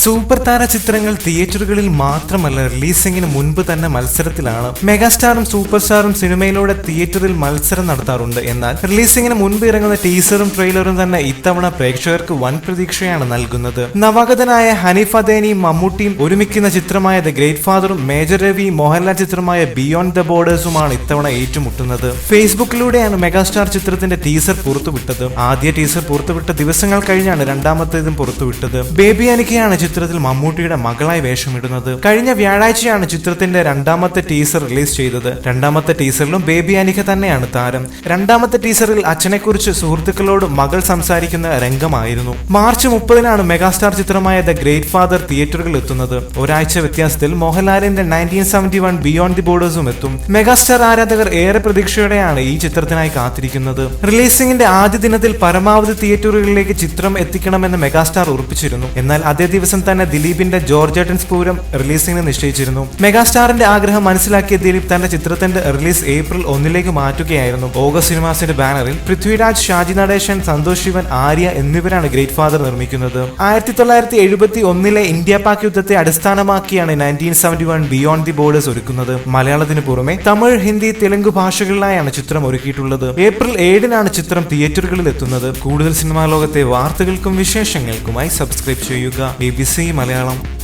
Super താര ചിത്രങ്ങൾ തിയേറ്ററുകളിൽ മാത്രമല്ല റിലീസിംഗിന് മുൻപ് തന്നെ മത്സരത്തിലാണ്. മെഗാസ്റ്റാറും സൂപ്പർ സ്റ്റാറും സിനിമയിലൂടെ തിയേറ്ററിൽ മത്സരം നടത്താറുണ്ട്. എന്നാൽ റിലീസിംഗിന് മുൻപ് ഇറങ്ങുന്ന ടീസറും ട്രെയിലറും തന്നെ ഇത്തവണ പ്രേക്ഷകർക്ക് വൻ പ്രതീക്ഷയാണ് നൽകുന്നത്. നവാഗതനായ ഹനീഫ് അദേനിയും മമ്മൂട്ടിയും ഒരുമിക്കുന്ന ചിത്രമായ ദ ഗ്രേറ്റ് ഫാദറും മേജർ രവി മോഹൻലാൽ ചിത്രമായ ബിയോണ്ട് ദ ബോർഡേഴ്സുമാണ് ഇത്തവണ ഏറ്റുമുട്ടുന്നത്. ഫേസ്ബുക്കിലൂടെയാണ് മെഗാസ്റ്റാർ ചിത്രത്തിന്റെ ടീസർ പുറത്തുവിട്ടത്. ആദ്യ ടീസർ പുറത്തുവിട്ട ദിവസങ്ങൾ കഴിഞ്ഞാണ് രണ്ടാമത്തേതും പുറത്തുവിട്ടത്. ബേബി അനിക്കയാണ് ചിത്രത്തിൽ മമ്മൂട്ടിയുടെ മകളായി വേഷമിടുന്നത്. കഴിഞ്ഞ വ്യാഴാഴ്ചയാണ് ചിത്രത്തിന്റെ രണ്ടാമത്തെ ടീസർ റിലീസ് ചെയ്തത്. രണ്ടാമത്തെ ടീസറിലും ബേബി അനിക തന്നെയാണ് താരം. രണ്ടാമത്തെ ടീസറിൽ അച്ഛനെക്കുറിച്ച് സുഹൃത്തുക്കളോട് മകൾ സംസാരിക്കുന്ന രംഗമായിരുന്നു. മാർച്ച് മുപ്പതിനാണ് മെഗാസ്റ്റാർ ചിത്രമായ ദ ഗ്രേറ്റ് ഫാദർ തിയേറ്ററുകളിൽ എത്തുന്നത്. ഒരാഴ്ച വ്യത്യാസത്തിൽ മോഹൻലാലിന്റെ nineteen seventy one beyond the ബോർഡേഴ്സും എത്തും. മെഗാസ്റ്റാർ ആരാധകർ ഏറെ പ്രതീക്ഷയോടെയാണ് ഈ ചിത്രത്തിനായി കാത്തിരിക്കുന്നത്. റിലീസിംഗിന്റെ ആദ്യ ദിനത്തിൽ പരമാവധി തിയേറ്ററുകളിലേക്ക് ചിത്രം എത്തിക്കണമെന്ന് മെഗാസ്റ്റാർ ഉറപ്പിച്ചിരുന്നു. എന്നാൽ അതേ ദിവസം തന്നെ ദിലീപിന്റെ ജോർജേട്ടൻ പൂരം റിലീസിംഗിന് നിശ്ചയിച്ചിരുന്നു. മെഗാസ്റ്റാറിന്റെ ആഗ്രഹം മനസ്സിലാക്കിയ ദിലീപ് തന്റെ ചിത്രത്തിന്റെ റിലീസ് ഏപ്രിൽ ഒന്നിലേക്ക് മാറ്റുകയായിരുന്നു. ഓഗസ്റ്റ് സിനിമാസിന്റെ ബാനറിൽ പൃഥ്വിരാജ് ഷാജി നടേശൻ സന്തോഷ് ശിവൻ ആര്യ എന്നിവരാണ് ഗ്രേറ്റ് ഫാദർ നിർമ്മിക്കുന്നത്. ആയിരത്തി തൊള്ളായിരത്തി എഴുപത്തി ഒന്നിലെ ഇന്ത്യ പാക് യുദ്ധത്തെ അടിസ്ഥാനമാക്കിയാണ് nineteen seventy one beyond the borders ഒരുക്കുന്നത്. മലയാളത്തിന് പുറമെ തമിഴ് ഹിന്ദി തെലുങ്ക് ഭാഷകളിലായാണ് ചിത്രം ഒരുക്കിയിട്ടുള്ളത്. ഏപ്രിൽ ഏഴിനാണ് ചിത്രം തിയേറ്ററുകളിൽ എത്തുന്നത് കൂടുതൽ സിനിമാ ലോകത്തെ വാർത്തകൾക്കും വിശേഷങ്ങൾക്കുമായി സബ്സ്ക്രൈബ് ചെയ്യുക. എ മലയാളം